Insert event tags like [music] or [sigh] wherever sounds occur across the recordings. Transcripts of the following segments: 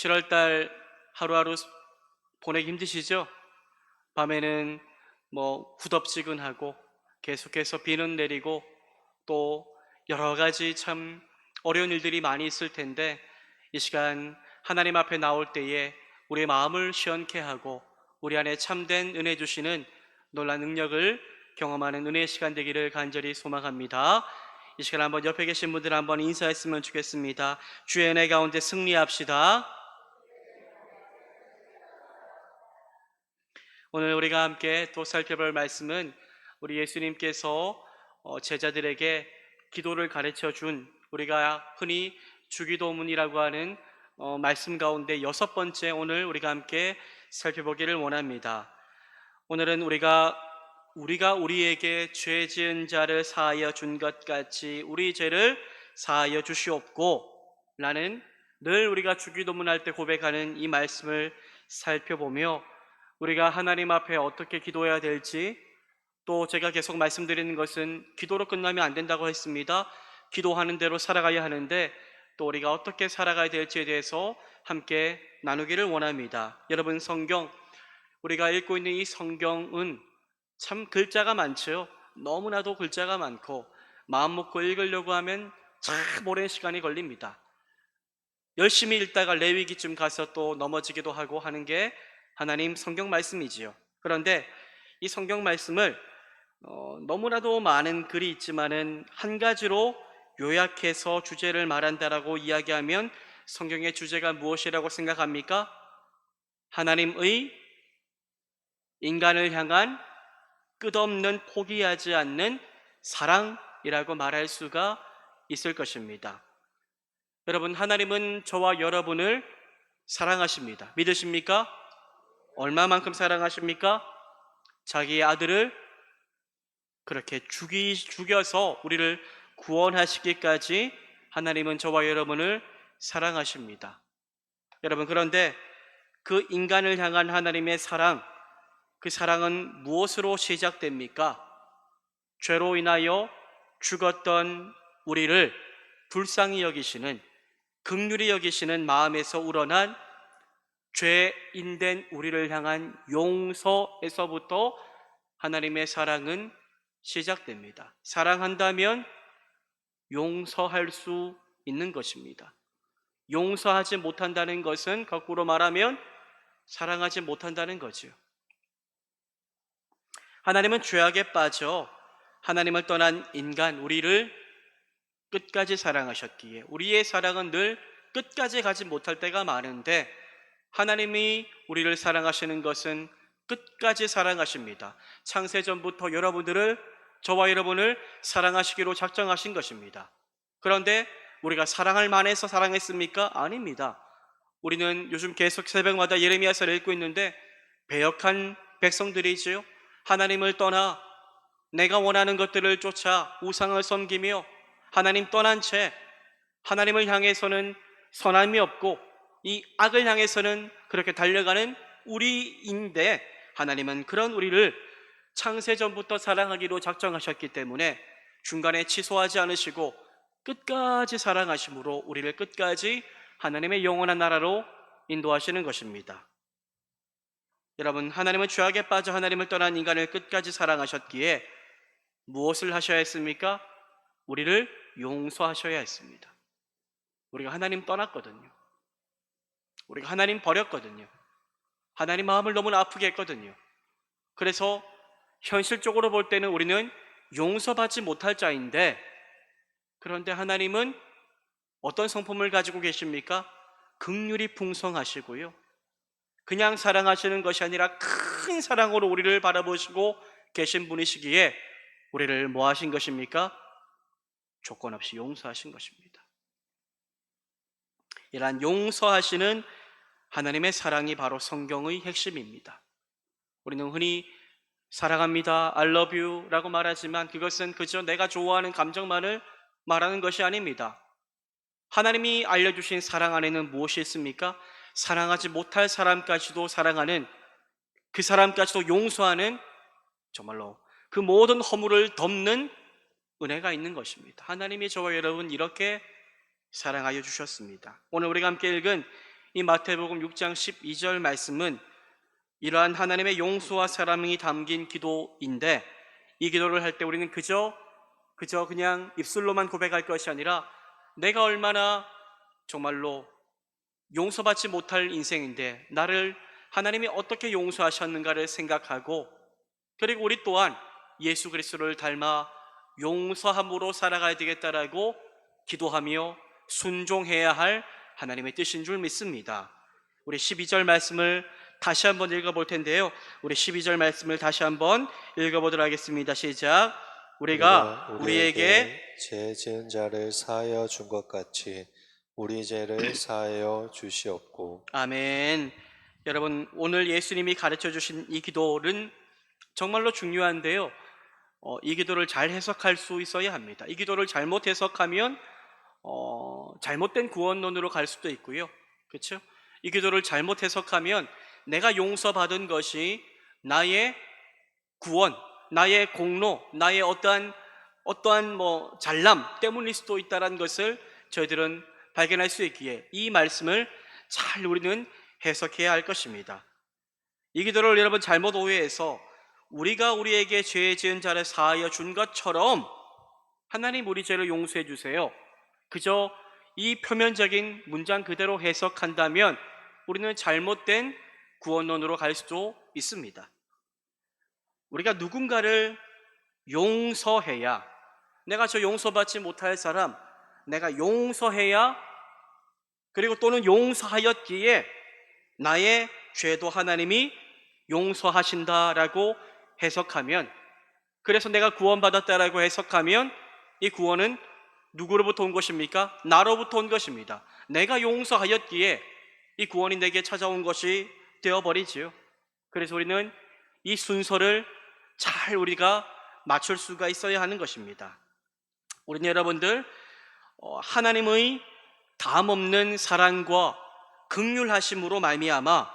7월 달 하루하루 보내기 힘드시죠? 밤에는 뭐 후덥지근하고 계속해서 비는 내리고 또 여러 가지 참 어려운 일들이 많이 있을 텐데 이 시간 하나님 앞에 나올 때에 우리의 마음을 시원케 하고 우리 안에 참된 은혜 주시는 놀란 능력을 경험하는 은혜의 시간 되기를 간절히 소망합니다. 이 시간 한번 옆에 계신 분들 한번 인사했으면 좋겠습니다. 주의 은혜 가운데 승리합시다. 오늘 우리가 함께 또 살펴볼 말씀은 우리 예수님께서 어, 제자들에게 기도를 가르쳐 준 우리가 흔히 주기도문이라고 하는 어, 말씀 가운데 여섯 번째 오늘 우리가 함께 살펴보기를 원합니다. 오늘은 우리가 우리가 우리에게 죄 지은 자를 사하여 준 것 같이 우리 죄를 사하여 주시옵고 라는 늘 우리가 주기도문 할 때 고백하는 이 말씀을 살펴보며 우리가 하나님 앞에 어떻게 기도해야 될지 또 제가 계속 말씀드리는 것은 기도로 끝나면 안 된다고 했습니다. 기도하는 대로 살아가야 하는데 또 우리가 어떻게 살아가야 될지에 대해서 함께 나누기를 원합니다. 여러분 성경 우리가 읽고 있는 이 성경은 참 글자가 많죠. 너무나도 글자가 많고 마음 먹고 읽으려고 하면 참 오랜 시간이 걸립니다. 열심히 읽다가 레위기쯤 가서 또 넘어지기도 하고 하는 게 하나님 성경 말씀이지요. 그런데 이 성경 말씀을 어, 너무나도 많은 글이 있지만은 한 가지로 요약해서 주제를 말한다라고 이야기하면 성경의 주제가 무엇이라고 생각합니까? 하나님의 인간을 향한 끝없는 포기하지 않는 사랑이라고 말할 수가 있을 것입니다. 여러분, 하나님은 저와 여러분을 사랑하십니다. 믿으십니까? 얼마만큼 사랑하십니까? 자기의 아들을 그렇게 죽이, 죽여서 우리를 구원하시기까지 하나님은 저와 여러분을 사랑하십니다. 여러분, 그런데 그 인간을 향한 하나님의 사랑, 그 사랑은 무엇으로 시작됩니까? 죄로 인하여 죽었던 우리를 불쌍히 여기시는, 극률이 여기시는 마음에서 우러난 죄인된 우리를 향한 용서에서부터 하나님의 사랑은 시작됩니다. 사랑한다면 용서할 수 있는 것입니다. 용서하지 못한다는 것은 거꾸로 말하면 사랑하지 못한다는 거지요. 하나님은 죄악에 빠져 하나님을 떠난 인간, 우리를 끝까지 사랑하셨기에 우리의 사랑은 늘 끝까지 가지 못할 때가 많은데 하나님이 우리를 사랑하시는 것은 끝까지 사랑하십니다. 창세 전부터 여러분들을 저와 여러분을 사랑하시기로 작정하신 것입니다. 그런데 우리가 사랑할 만해서 사랑했습니까? 아닙니다. 우리는 요즘 계속 새벽마다 예레미야서를 읽고 있는데 배역한 백성들이지요. 하나님을 떠나 내가 원하는 것들을 쫓아 우상을 섬기며 하나님 떠난 채 하나님을 향해서는 선함이 없고 이 악을 향해서는 그렇게 달려가는 우리인데 하나님은 그런 우리를 창세전부터 사랑하기로 작정하셨기 때문에 중간에 취소하지 않으시고 끝까지 사랑하심으로 우리를 끝까지 하나님의 영원한 나라로 인도하시는 것입니다. 여러분, 하나님은 죄악에 빠져 하나님을 떠난 인간을 끝까지 사랑하셨기에 무엇을 하셔야 했습니까? 우리를 용서하셔야 했습니다. 우리가 하나님 떠났거든요. 우리가 하나님 버렸거든요. 하나님 마음을 너무나 아프게 했거든요. 그래서 현실적으로 볼 때는 우리는 용서받지 못할 자인데 그런데 하나님은 어떤 성품을 가지고 계십니까? 극률이 풍성하시고요. 그냥 사랑하시는 것이 아니라 큰 사랑으로 우리를 바라보시고 계신 분이시기에 우리를 뭐 하신 것입니까? 조건 없이 용서하신 것입니다. 이러한 용서하시는 하나님의 사랑이 바로 성경의 핵심입니다. 우리는 흔히 사랑합니다, I love you 라고 말하지만 그것은 그저 내가 좋아하는 감정만을 말하는 것이 아닙니다. 하나님이 알려주신 사랑 안에는 무엇이 있습니까? 사랑하지 못할 사람까지도 사랑하는 그 사람까지도 용서하는 정말로 그 모든 허물을 덮는 은혜가 있는 것입니다. 하나님이 저와 여러분 이렇게 사랑하여 주셨습니다. 오늘 우리가 함께 읽은 이 마태복음 6장 12절 말씀은 이러한 하나님의 용서와 사랑이 담긴 기도인데 이 기도를 할 때 우리는 그저 그저 그냥 입술로만 고백할 것이 아니라 내가 얼마나 정말로 용서받지 못할 인생인데 나를 하나님이 어떻게 용서하셨는가를 생각하고 그리고 우리 또한 예수 그리스도를 닮아 용서함으로 살아가야 되겠다라고 기도하며 순종해야 할 하나님의 뜻인 줄 믿습니다. 우리 12절 말씀을 다시 한번 읽어볼 텐데요. 우리 12절 말씀을 다시 한번 읽어보도록 하겠습니다. 시작. 우리가 우리에게 죄 지은 자를 사하여 준 것 같이 우리 죄를 [clears throat] 사하여 주시옵고 아멘. 여러분 오늘 예수님이 가르쳐 주신 이 기도는 정말로 중요한데요. 어, 이 기도를 잘 해석할 수 있어야 합니다. 이 기도를 잘못 해석하면 어, 잘못된 구원론으로 갈 수도 있고요. 그렇죠? 이 기도를 잘못 해석하면 내가 용서받은 것이 나의 구원, 나의 공로, 나의 어떠한 어떠한 뭐 잘남 때문일 수도 있다는 것을 저희들은 발견할 수 있기에 이 말씀을 잘 우리는 해석해야 할 것입니다. 이 기도를 여러분 잘못 오해해서 우리가 우리에게 죄 지은 자를 사하여 준 것처럼 하나님 우리 죄를 용서해 주세요. 그저 이 표면적인 문장 그대로 해석한다면 우리는 잘못된 구원론으로 갈 수도 있습니다. 우리가 누군가를 용서해야 내가 저 용서받지 못할 사람 내가 용서해야 그리고 또는 용서하였기에 나의 죄도 하나님이 용서하신다라고 해석하면 그래서 내가 구원받았다라고 해석하면 이 구원은 누구로부터 온 것입니까? 나로부터 온 것입니다. 내가 용서하였기에 이 구원이 내게 찾아온 것이 되어버리지요. 그래서 우리는 이 순서를 잘 우리가 맞출 수가 있어야 하는 것입니다. 우리는 여러분들 어, 하나님의 담없는 사랑과 극률하심으로 말미암아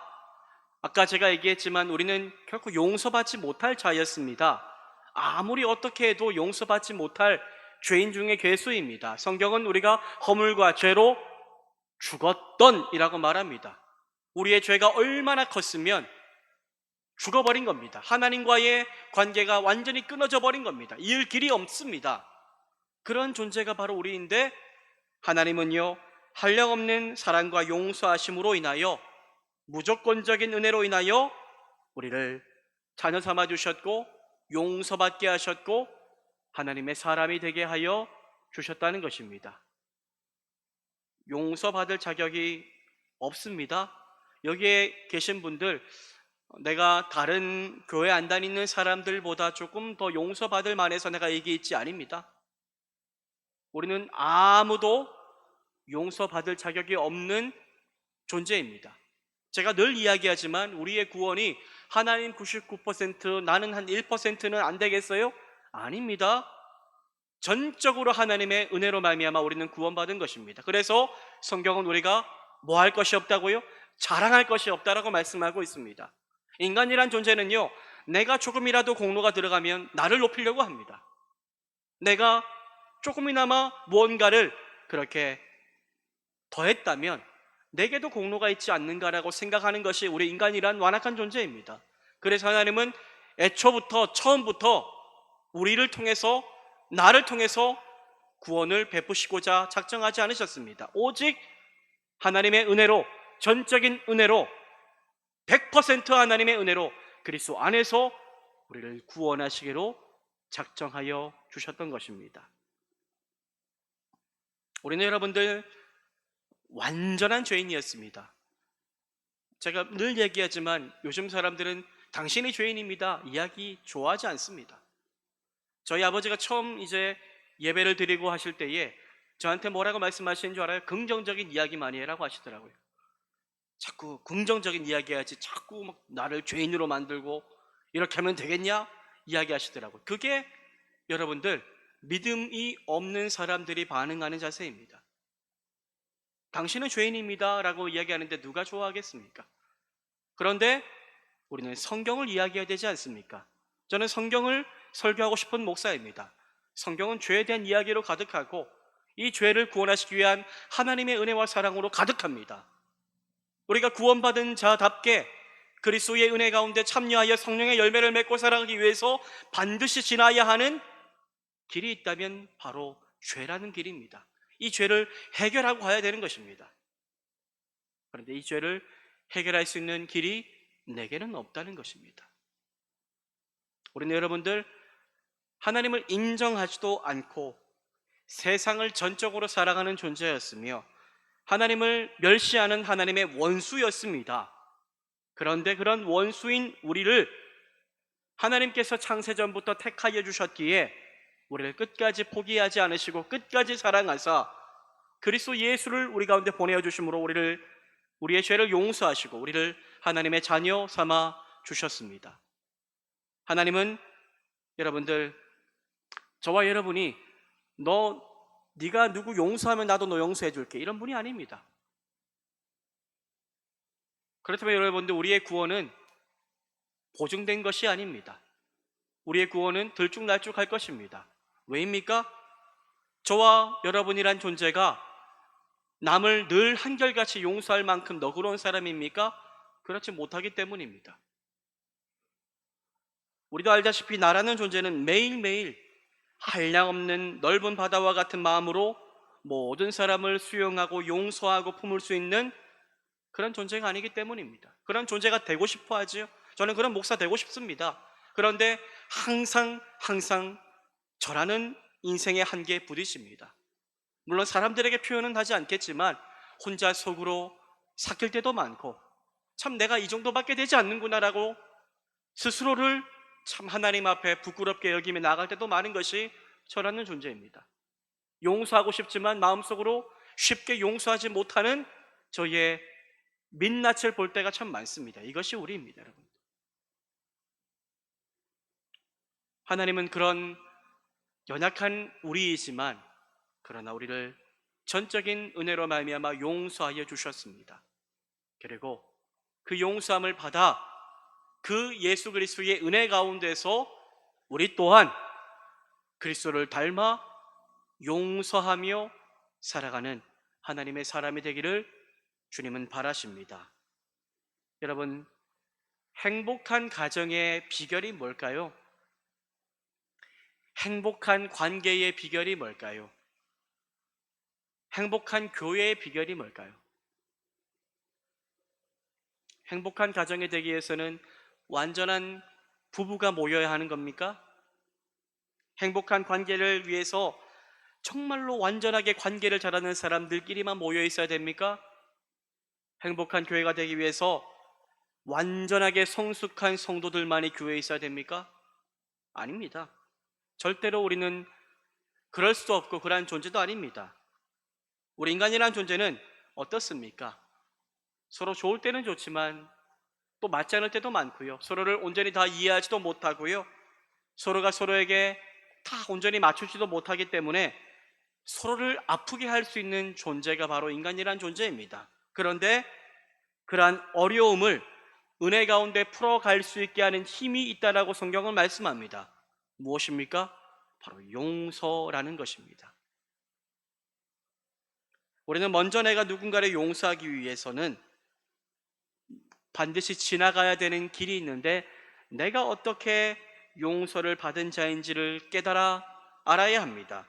아까 제가 얘기했지만 우리는 결코 용서받지 못할 자였습니다. 아무리 어떻게 해도 용서받지 못할 죄인 중에 괴수입니다. 성경은 우리가 허물과 죄로 죽었던이라고 말합니다. 우리의 죄가 얼마나 컸으면 죽어버린 겁니다. 하나님과의 관계가 완전히 끊어져 버린 겁니다. 이을 길이 없습니다. 그런 존재가 바로 우리인데 하나님은요 한량없는 사랑과 용서하심으로 인하여 무조건적인 은혜로 인하여 우리를 자녀 삼아 주셨고 용서받게 하셨고 하나님의 사람이 되게 하여 주셨다는 것입니다. 용서받을 자격이 없습니다. 여기에 계신 분들 내가 다른 교회 안 다니는 사람들보다 조금 더 용서받을 만해서 내가 얘기했지 아닙니다. 우리는 아무도 용서받을 자격이 없는 존재입니다. 제가 늘 이야기하지만 우리의 구원이 하나님 99% 나는 한 1%는 안 되겠어요? 아닙니다. 전적으로 하나님의 은혜로 말미암아 우리는 구원받은 것입니다. 그래서 성경은 우리가 뭐 할 것이 없다고요? 자랑할 것이 없다라고 말씀하고 있습니다. 인간이란 존재는요, 내가 조금이라도 공로가 들어가면 나를 높이려고 합니다. 내가 조금이나마 무언가를 그렇게 더했다면 내게도 공로가 있지 않는가라고 생각하는 것이 우리 인간이란 완악한 존재입니다. 그래서 하나님은 애초부터 처음부터 우리를 통해서 나를 통해서 구원을 베푸시고자 작정하지 않으셨습니다. 오직 하나님의 은혜로 전적인 은혜로 100% 하나님의 은혜로 그리스도 안에서 우리를 구원하시기로 작정하여 주셨던 것입니다. 우리는 여러분들 완전한 죄인이었습니다. 제가 늘 얘기하지만 요즘 사람들은 당신이 죄인입니다. 이야기 좋아하지 않습니다. 저희 아버지가 처음 이제 예배를 드리고 하실 때에 저한테 뭐라고 말씀하시는 줄 알아요? 긍정적인 이야기 많이 해라고 하시더라고요. 자꾸 긍정적인 이야기 해야지 자꾸 막 나를 죄인으로 만들고 이렇게 하면 되겠냐? 이야기 하시더라고요. 그게 여러분들 믿음이 없는 사람들이 반응하는 자세입니다. 당신은 죄인입니다. 라고 이야기하는데 누가 좋아하겠습니까? 그런데 우리는 성경을 이야기해야 되지 않습니까? 저는 성경을 설교하고 싶은 목사입니다. 성경은 죄에 대한 이야기로 가득하고 이 죄를 구원하시기 위한 하나님의 은혜와 사랑으로 가득합니다. 우리가 구원받은 자답게 그리스도의 은혜 가운데 참여하여 성령의 열매를 맺고 살아가기 위해서 반드시 지나야 하는 길이 있다면 바로 죄라는 길입니다. 이 죄를 해결하고 가야 되는 것입니다. 그런데 이 죄를 해결할 수 있는 길이 내게는 없다는 것입니다. 우리는 여러분들 하나님을 인정하지도 않고 세상을 전적으로 살아가는 존재였으며 하나님을 멸시하는 하나님의 원수였습니다. 그런데 그런 원수인 우리를 하나님께서 창세전부터 택하여 주셨기에 우리를 끝까지 포기하지 않으시고 끝까지 사랑하사 그리스도 예수를 우리 가운데 보내어 주심으로 우리를 우리의 죄를 용서하시고 우리를 하나님의 자녀 삼아 주셨습니다. 하나님은 여러분들 저와 여러분이 너 네가 누구 용서하면 나도 너 용서해 줄게 이런 분이 아닙니다. 그렇다면 여러분들 우리의 구원은 보증된 것이 아닙니다. 우리의 구원은 들쭉날쭉할 것입니다. 왜입니까? 저와 여러분이란 존재가 남을 늘 한결같이 용서할 만큼 너그러운 사람입니까? 그렇지 못하기 때문입니다. 우리도 알다시피 나라는 존재는 매일매일 한량없는 넓은 바다와 같은 마음으로 모든 사람을 수용하고 용서하고 품을 수 있는 그런 존재가 아니기 때문입니다. 그런 존재가 되고 싶어 하지요. 저는 그런 목사 되고 싶습니다. 그런데 항상 항상 저라는 인생의 한계에 부딪힙니다. 물론 사람들에게 표현은 하지 않겠지만 혼자 속으로 삭힐 때도 많고 참 내가 이 정도밖에 되지 않는구나라고 스스로를 참 하나님 앞에 부끄럽게 여기며 나갈 때도 많은 것이 저라는 존재입니다. 용서하고 싶지만 마음속으로 쉽게 용서하지 못하는 저의 민낯을 볼 때가 참 많습니다. 이것이 우리입니다, 여러분. 하나님은 그런 연약한 우리이지만 그러나 우리를 전적인 은혜로 말미암아 용서하여 주셨습니다. 그리고 그 용서함을 받아 그 예수 그리스도의 은혜 가운데서 우리 또한 그리스도를 닮아 용서하며 살아가는 하나님의 사람이 되기를 주님은 바라십니다. 여러분, 행복한 가정의 비결이 뭘까요? 행복한 관계의 비결이 뭘까요? 행복한 교회의 비결이 뭘까요? 행복한 가정이 되기 위해서는 완전한 부부가 모여야 하는 겁니까? 행복한 관계를 위해서 정말로 완전하게 관계를 잘하는 사람들끼리만 모여 있어야 됩니까? 행복한 교회가 되기 위해서 완전하게 성숙한 성도들만이 교회에 있어야 됩니까? 아닙니다. 절대로 우리는 그럴 수 없고 그러한 존재도 아닙니다. 우리 인간이라는 존재는 어떻습니까? 서로 좋을 때는 좋지만 또 맞지 않을 때도 많고요. 서로를 온전히 다 이해하지도 못하고요. 서로가 서로에게 다 온전히 맞추지도 못하기 때문에 서로를 아프게 할 수 있는 존재가 바로 인간이란 존재입니다. 그런데 그러한 어려움을 은혜 가운데 풀어갈 수 있게 하는 힘이 있다라고 성경은 말씀합니다. 무엇입니까? 바로 용서라는 것입니다. 우리는 먼저 내가 누군가를 용서하기 위해서는 반드시 지나가야 되는 길이 있는데 내가 어떻게 용서를 받은 자인지를 깨달아 알아야 합니다.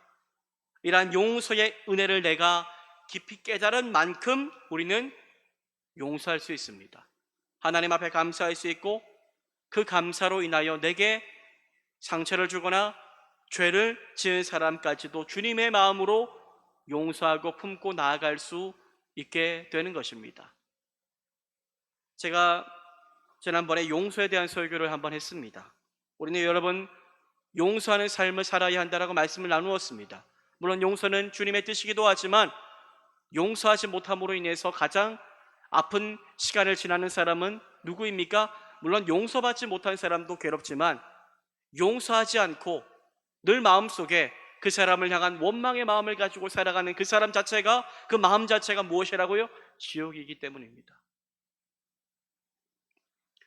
이러한 용서의 은혜를 내가 깊이 깨달은 만큼 우리는 용서할 수 있습니다. 하나님 앞에 감사할 수 있고 그 감사로 인하여 내게 상처를 주거나 죄를 지은 사람까지도 주님의 마음으로 용서하고 품고 나아갈 수 있게 되는 것입니다. 제가 지난번에 용서에 대한 설교를 한번 했습니다. 우리는 여러분 용서하는 삶을 살아야 한다라고 말씀을 나누었습니다. 물론 용서는 주님의 뜻이기도 하지만 용서하지 못함으로 인해서 가장 아픈 시간을 지나는 사람은 누구입니까? 물론 용서받지 못한 사람도 괴롭지만 용서하지 않고 늘 마음속에 그 사람을 향한 원망의 마음을 가지고 살아가는 그 사람 자체가 그 마음 자체가 무엇이라고요? 지옥이기 때문입니다.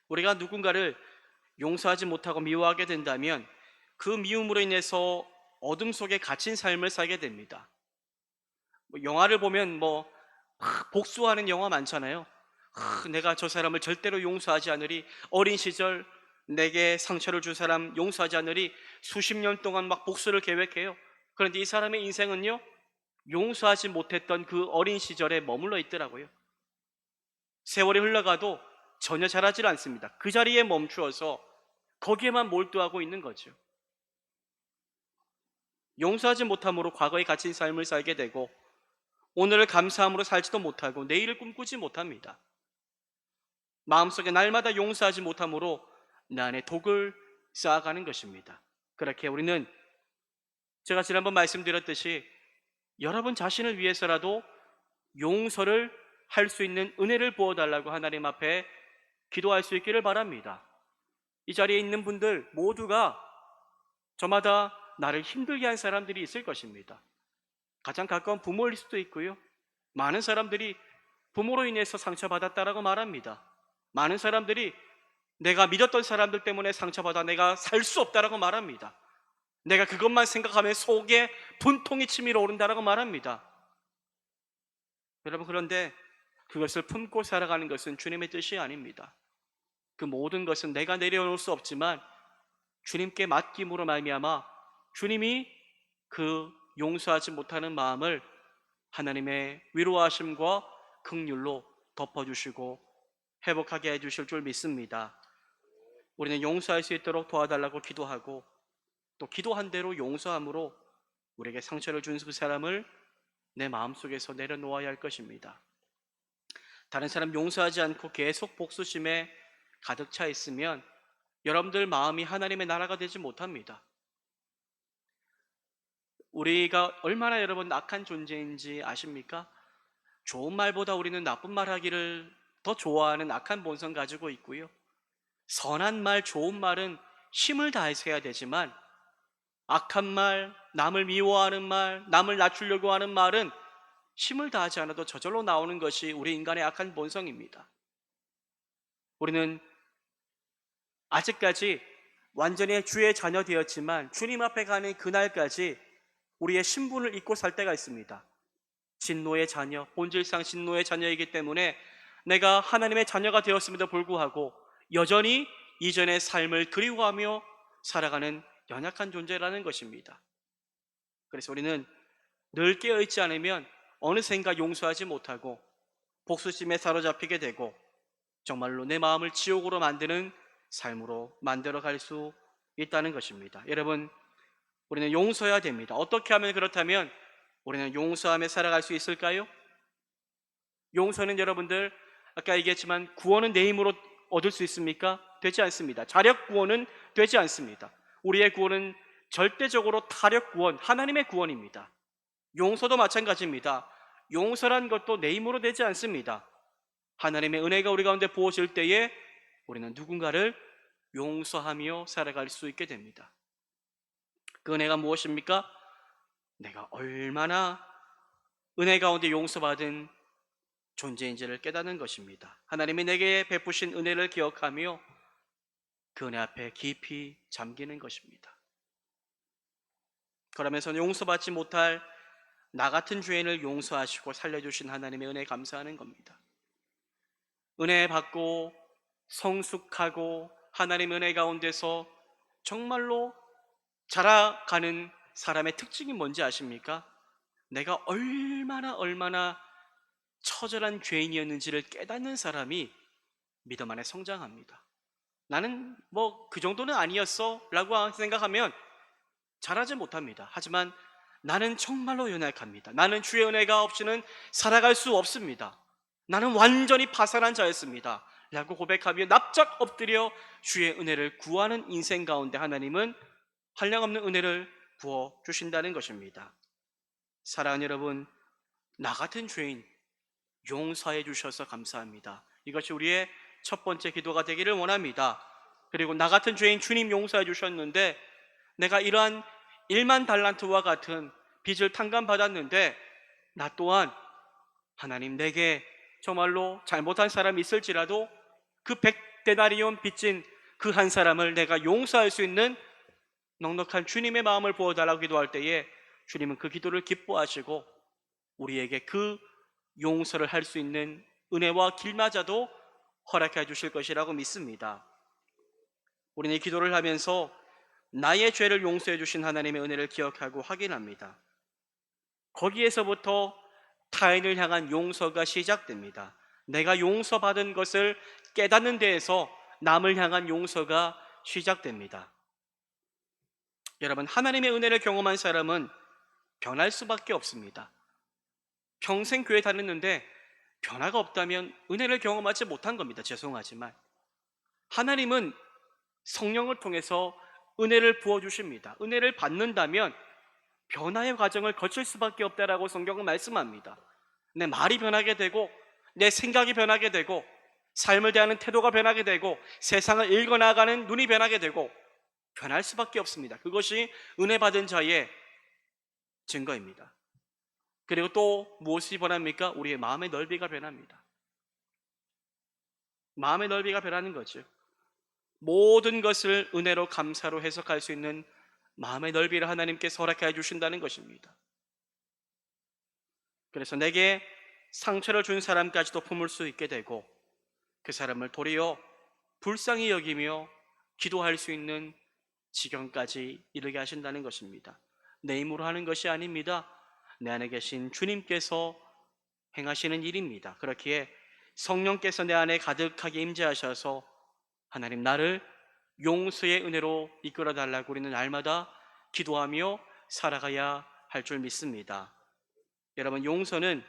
우리가 누군가를 용서하지 못하고 미워하게 된다면 그 미움으로 인해서 어둠 속에 갇힌 삶을 살게 됩니다. 뭐 영화를 보면 뭐 복수하는 영화 많잖아요. 크, 내가 저 사람을 절대로 용서하지 않으리 어린 시절 내게 상처를 준 사람 용서하지 않으리 수십 년 동안 막 복수를 계획해요. 그런데 이 사람의 인생은요 용서하지 못했던 그 어린 시절에 머물러 있더라고요. 세월이 흘러가도 전혀 자라질 않습니다. 그 자리에 멈추어서 거기에만 몰두하고 있는 거죠. 용서하지 못함으로 과거에 갇힌 삶을 살게 되고 오늘을 감사함으로 살지도 못하고 내일을 꿈꾸지 못합니다. 마음속에 날마다 용서하지 못함으로 내 안에 독을 쌓아가는 것입니다. 그렇게 우리는 제가 지난번 말씀드렸듯이 여러분 자신을 위해서라도 용서를 할 수 있는 은혜를 부어달라고 하나님 앞에 기도할 수 있기를 바랍니다. 이 자리에 있는 분들 모두가 저마다 나를 힘들게 한 사람들이 있을 것입니다. 가장 가까운 부모일 수도 있고요. 많은 사람들이 부모로 인해서 상처받았다라고 말합니다. 많은 사람들이 내가 믿었던 사람들 때문에 상처받아 내가 살 수 없다라고 말합니다. 내가 그것만 생각하면 속에 분통이 치밀어 오른다라고 말합니다. 여러분 그런데 그것을 품고 살아가는 것은 주님의 뜻이 아닙니다. 그 모든 것은 내가 내려놓을 수 없지만 주님께 맡김으로 말미암아 주님이 그 용서하지 못하는 마음을 하나님의 위로하심과 긍휼로 덮어주시고 회복하게 해주실 줄 믿습니다. 우리는 용서할 수 있도록 도와달라고 기도하고 또 기도한 대로 용서함으로 우리에게 상처를 준 그 사람을 내 마음속에서 내려놓아야 할 것입니다. 다른 사람 용서하지 않고 계속 복수심에 가득 차 있으면 여러분들 마음이 하나님의 나라가 되지 못합니다. 우리가 얼마나 여러분 악한 존재인지 아십니까? 좋은 말보다 우리는 나쁜 말 하기를 더 좋아하는 악한 본성 가지고 있고요. 선한 말, 좋은 말은 힘을 다해서 해야 되지만 악한 말, 남을 미워하는 말, 남을 낮추려고 하는 말은 힘을 다하지 않아도 저절로 나오는 것이 우리 인간의 악한 본성입니다. 우리는 아직까지 완전히 주의 자녀 되었지만 주님 앞에 가는 그날까지 우리의 신분을 잊고 살 때가 있습니다. 진노의 자녀, 본질상 진노의 자녀이기 때문에 내가 하나님의 자녀가 되었음에도 불구하고 여전히 이전의 삶을 그리워하며 살아가는 연약한 존재라는 것입니다. 그래서 우리는 늘 깨어있지 않으면 어느샌가 용서하지 못하고 복수심에 사로잡히게 되고 정말로 내 마음을 지옥으로 만드는 삶으로 만들어 갈 수 있다는 것입니다. 여러분, 우리는 용서해야 됩니다. 어떻게 하면 그렇다면 우리는 용서하며 살아갈 수 있을까요? 용서는 여러분들 아까 얘기했지만 구원은 내 힘으로 얻을 수 있습니까? 되지 않습니다. 자력 구원은 되지 않습니다. 우리의 구원은 절대적으로 타력 구원, 하나님의 구원입니다. 용서도 마찬가지입니다. 용서란 것도 내 힘으로 되지 않습니다. 하나님의 은혜가 우리 가운데 부어질 때에 우리는 누군가를 용서하며 살아갈 수 있게 됩니다. 그 은혜가 무엇입니까? 내가 얼마나 은혜 가운데 용서받은 존재인지를 깨닫는 것입니다. 하나님이 내게 베푸신 은혜를 기억하며 그 은혜 앞에 깊이 잠기는 것입니다. 그러면서 용서받지 못할 나 같은 죄인을 용서하시고 살려주신 하나님의 은혜 감사하는 겁니다. 은혜 받고 성숙하고 하나님의 은혜 가운데서 정말로 자라가는 사람의 특징이 뭔지 아십니까? 내가 얼마나 얼마나 처절한 죄인이었는지를 깨닫는 사람이 믿음 안에 성장합니다. 나는 뭐 그 정도는 아니었어 라고 생각하면 잘하지 못합니다. 하지만 나는 정말로 연약합니다. 나는 주의 은혜가 없이는 살아갈 수 없습니다. 나는 완전히 파산한 자였습니다. 라고 고백하며 납작 엎드려 주의 은혜를 구하는 인생 가운데 하나님은 한량없는 은혜를 부어 주신다는 것입니다. 사랑하는 여러분, 나 같은 죄인 용서해 주셔서 감사합니다. 이것이 우리의 첫 번째 기도가 되기를 원합니다. 그리고 나 같은 죄인 주님 용서해 주셨는데 내가 이러한 1만 달란트와 같은 빚을 탕감받았는데 나 또한 하나님 내게 정말로 잘못한 사람이 있을지라도 그 백데나리온 빚진 그 한 사람을 내가 용서할 수 있는 넉넉한 주님의 마음을 부어달라고 기도할 때에 주님은 그 기도를 기뻐하시고 우리에게 그 용서를 할 수 있는 은혜와 길마저도 허락해 주실 것이라고 믿습니다. 우리는 이 기도를 하면서 나의 죄를 용서해 주신 하나님의 은혜를 기억하고 확인합니다. 거기에서부터 타인을 향한 용서가 시작됩니다. 내가 용서받은 것을 깨닫는 데에서 남을 향한 용서가 시작됩니다. 여러분, 하나님의 은혜를 경험한 사람은 변할 수밖에 없습니다. 평생 교회 다녔는데 변화가 없다면 은혜를 경험하지 못한 겁니다. 죄송하지만. 하나님은 성령을 통해서 은혜를 부어주십니다. 은혜를 받는다면 변화의 과정을 거칠 수밖에 없다라고 성경은 말씀합니다. 내 말이 변하게 되고, 내 생각이 변하게 되고, 삶을 대하는 태도가 변하게 되고, 세상을 읽어나가는 눈이 변하게 되고, 변할 수밖에 없습니다. 그것이 은혜 받은 자의 증거입니다. 그리고 또 무엇이 변합니까? 우리의 마음의 넓이가 변합니다. 마음의 넓이가 변하는 거죠. 모든 것을 은혜로 감사로 해석할 수 있는 마음의 넓이를 하나님께 허락해 주신다는 것입니다. 그래서 내게 상처를 준 사람까지도 품을 수 있게 되고 그 사람을 도리어 불쌍히 여기며 기도할 수 있는 지경까지 이르게 하신다는 것입니다. 내 힘으로 하는 것이 아닙니다. 내 안에 계신 주님께서 행하시는 일입니다. 그렇기에 성령께서 내 안에 가득하게 임재하셔서 하나님 나를 용서의 은혜로 이끌어 달라고 우리는 날마다 기도하며 살아가야 할 줄 믿습니다. 여러분 용서는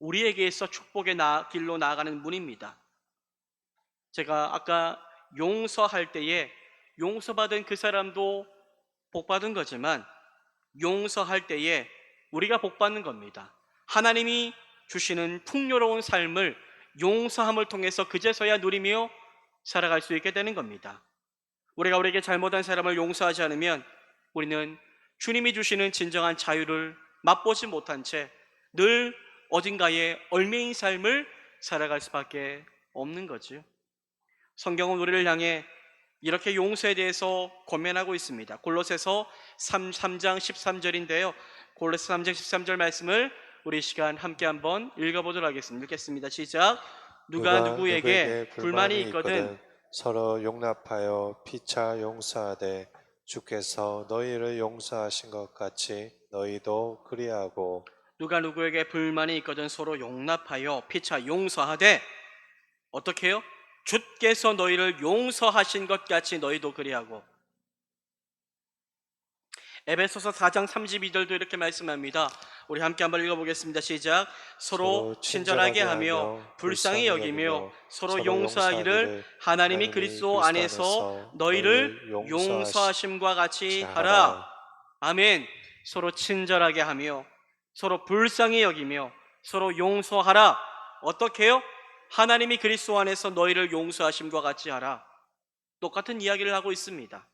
우리에게 있어 축복의 나- 길로 나아가는 문입니다. 제가 아까 용서할 때에 용서받은 그 사람도 복받은 거지만 용서할 때에 우리가 복받는 겁니다. 하나님이 주시는 풍요로운 삶을 용서함을 통해서 그제서야 누리며 살아갈 수 있게 되는 겁니다. 우리가 우리에게 잘못한 사람을 용서하지 않으면 우리는 주님이 주시는 진정한 자유를 맛보지 못한 채 늘 어딘가에 얽매인 삶을 살아갈 수밖에 없는 거지요. 성경은 우리를 향해 이렇게 용서에 대해서 권면하고 있습니다. 골로새서 3, 3장 13절인데요. 골로새 3장 13절 말씀을 우리 이 시간 함께 한번 읽어보도록 하겠습니다. 읽겠습니다. 시작. 누가 누구에게 불만이 있거든 서로 용납하여 피차 용서하되 주께서 너희를 용서하신 것 같이 너희도 그리하고 누가 누구에게 불만이 있거든 서로 용납하여 피차 용서하되 어떻게 해요? 주께서 너희를 용서하신 것 같이 너희도 그리하고 에베소서 4장 32절도 이렇게 말씀합니다. 우리 함께 한번 읽어보겠습니다. 시작. 서로 친절하게 하며 불쌍히 여기며 서로 용서하기를 하나님이 그리스도 안에서 너희를 용서하심과 같이 하라. 아멘. 서로 친절하게 하며 서로 불쌍히 여기며 서로 용서하라. 어떻게 해요? 하나님이 그리스도 안에서 너희를 용서하심과 같이 하라. 똑같은 이야기를 하고 있습니다.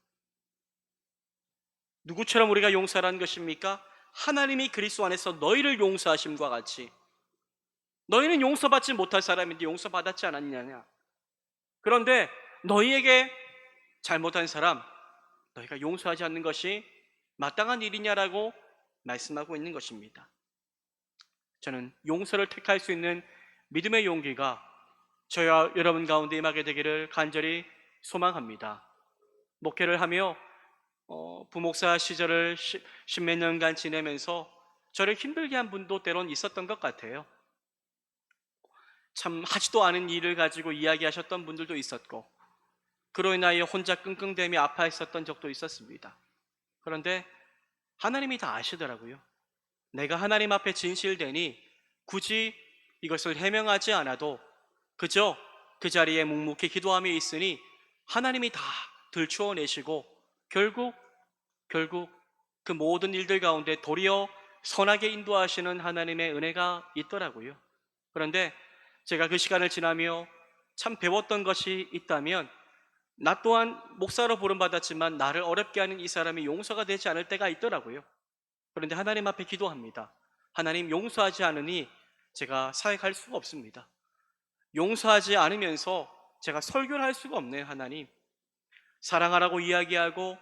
누구처럼 우리가 용서하라는 것입니까? 하나님이 그리스도 안에서 너희를 용서하심과 같이 너희는 용서받지 못할 사람인데 용서받았지 않았느냐 그런데 너희에게 잘못한 사람 너희가 용서하지 않는 것이 마땅한 일이냐라고 말씀하고 있는 것입니다 저는 용서를 택할 수 있는 믿음의 용기가 저와 여러분 가운데 임하게 되기를 간절히 소망합니다 목회를 하며 어, 부목사 시절을 십몇 년간 지내면서 저를 힘들게 한 분도 때론 있었던 것 같아요. 참 하지도 않은 일을 가지고 이야기하셨던 분들도 있었고 그로 인하여 혼자 끙끙대며 아파했었던 적도 있었습니다. 그런데 하나님이 다 아시더라고요. 내가 하나님 앞에 진실되니 굳이 이것을 해명하지 않아도 그저 그 자리에 묵묵히 기도하며 있으니 하나님이 다 들추어 내시고 결국 결국 그 모든 일들 가운데 도리어 선하게 인도하시는 하나님의 은혜가 있더라고요. 그런데 제가 그 시간을 지나며 참 배웠던 것이 있다면 나 또한 목사로 부름받았지만 나를 어렵게 하는 이 사람이 용서가 되지 않을 때가 있더라고요. 그런데 하나님 앞에 기도합니다. 하나님 용서하지 않으니 제가 사역할 수가 없습니다. 용서하지 않으면서 제가 설교를 할 수가 없네요, 하나님. 사랑하라고 이야기하고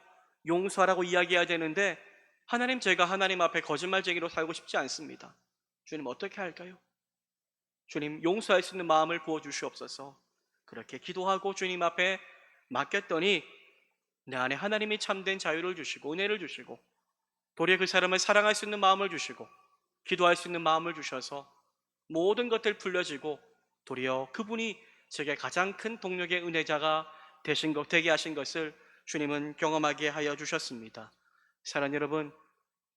용서하라고 이야기해야 되는데 하나님 제가 하나님 앞에 거짓말쟁이로 살고 싶지 않습니다. 주님 어떻게 할까요? 주님 용서할 수 있는 마음을 부어 주시옵소서. 그렇게 기도하고 주님 앞에 맡겼더니 내 안에 하나님이 참된 자유를 주시고 은혜를 주시고 도리어 그 사람을 사랑할 수 있는 마음을 주시고 기도할 수 있는 마음을 주셔서 모든 것들 풀려지고 도리어 그분이 제게 가장 큰 동력의 은혜자가 되신 것 되게 하신 것을 주님은 경험하게 하여 주셨습니다. 사랑 여러분,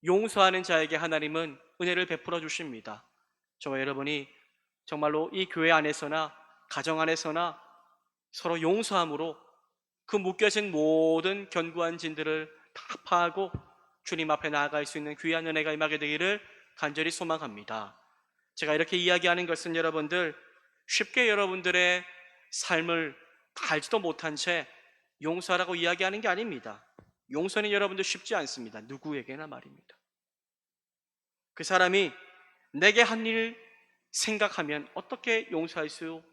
용서하는 자에게 하나님은 은혜를 베풀어 주십니다. 저와 여러분이 정말로 이 교회 안에서나 가정 안에서나 서로 용서함으로 그 묶여진 모든 견고한 진들을 다 파하고 주님 앞에 나아갈 수 있는 귀한 은혜가 임하게 되기를 간절히 소망합니다. 제가 이렇게 이야기하는 것은 여러분들 쉽게 여러분들의 삶을 다 알지도 못한 채 용서하라고 이야기하는 게 아닙니다. 용서는 여러분들 쉽지 않습니다. 누구에게나 말입니다. 그 사람이 내게 한 일 생각하면 어떻게 용서할 수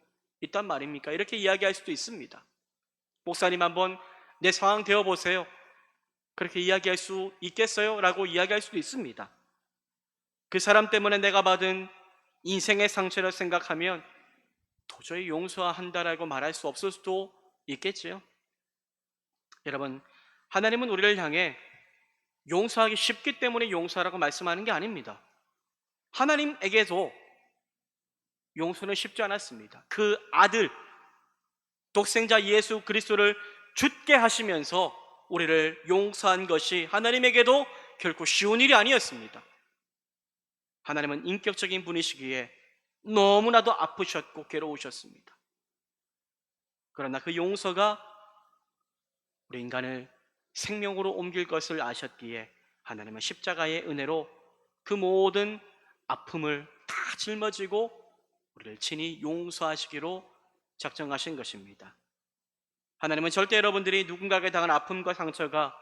있단 말입니까? 이렇게 이야기할 수도 있습니다. 목사님 한번 내 상황 되어 보세요. 그렇게 이야기할 수 있겠어요? 라고 이야기할 수도 있습니다. 그 사람 때문에 내가 받은 인생의 상처를 생각하면 도저히 용서한다라고 말할 수 없을 수도 있겠지요. 여러분, 하나님은 우리를 향해 용서하기 쉽기 때문에 용서하라고 말씀하는 게 아닙니다. 하나님에게도 용서는 쉽지 않았습니다. 그 아들, 독생자 예수 그리스도를 죽게 하시면서 우리를 용서한 것이 하나님에게도 결코 쉬운 일이 아니었습니다. 하나님은 인격적인 분이시기에 너무나도 아프셨고 괴로우셨습니다. 그러나 그 용서가 우리 인간을 생명으로 옮길 것을 아셨기에 하나님은 십자가의 은혜로 그 모든 아픔을 다 짊어지고 우리를 친히 용서하시기로 작정하신 것입니다. 하나님은 절대 여러분들이 누군가에게 당한 아픔과 상처가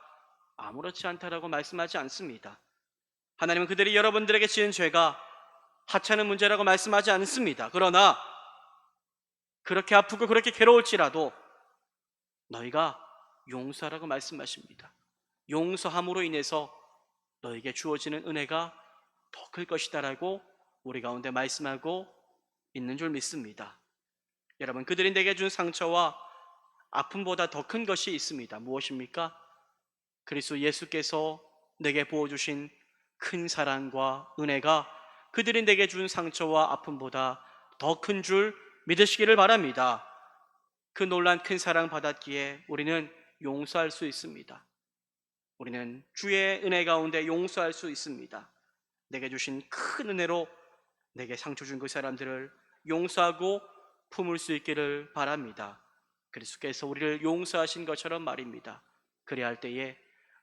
아무렇지 않다라고 말씀하지 않습니다. 하나님은 그들이 여러분들에게 지은 죄가 하찮은 문제라고 말씀하지 않습니다. 그러나 그렇게 아프고 그렇게 괴로울지라도 너희가 용서하라고 말씀하십니다. 용서함으로 인해서 너에게 주어지는 은혜가 더 클 것이다라고 우리 가운데 말씀하고 있는 줄 믿습니다. 여러분, 그들이 내게 준 상처와 아픔보다 더 큰 것이 있습니다. 무엇입니까? 그리스도 예수께서 내게 부어주신 큰 사랑과 은혜가 그들이 내게 준 상처와 아픔보다 더 큰 줄 믿으시기를 바랍니다. 그 놀란 큰 사랑 받았기에 우리는 용서할 수 있습니다. 우리는 주의 은혜 가운데 용서할 수 있습니다. 내게 주신 큰 은혜로 내게 상처 준 그 사람들을 용서하고 품을 수 있기를 바랍니다. 그리스도께서 우리를 용서하신 것처럼 말입니다. 그래야 할 때에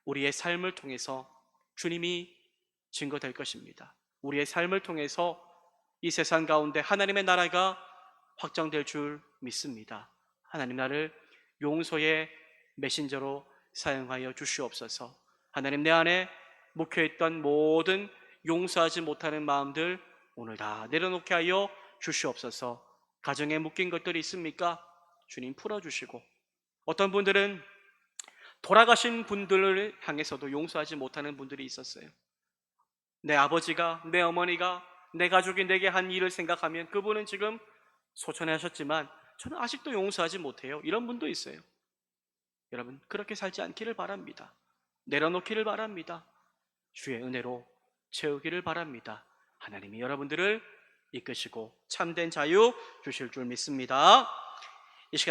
우리의 삶을 통해서 주님이 증거될 것입니다. 우리의 삶을 통해서 이 세상 가운데 하나님의 나라가 확장될 줄 믿습니다. 하나님 나를 용서의 메신저로 사용하여 주시옵소서. 하나님 내 안에 묵혀있던 모든 용서하지 못하는 마음들 오늘 다 내려놓게 하여 주시옵소서. 가정에 묶인 것들이 있습니까? 주님 풀어주시고 어떤 분들은 돌아가신 분들을 향해서도 용서하지 못하는 분들이 있었어요. 내 아버지가, 내 어머니가, 내 가족이 내게 한 일을 생각하면 그분은 지금 소천하셨지만 저는 아직도 용서하지 못해요. 이런 분도 있어요. 여러분, 그렇게 살지 않기를 바랍니다. 내려놓기를 바랍니다. 주의 은혜로 채우기를 바랍니다. 하나님이 여러분들을 이끄시고 참된 자유 주실 줄 믿습니다.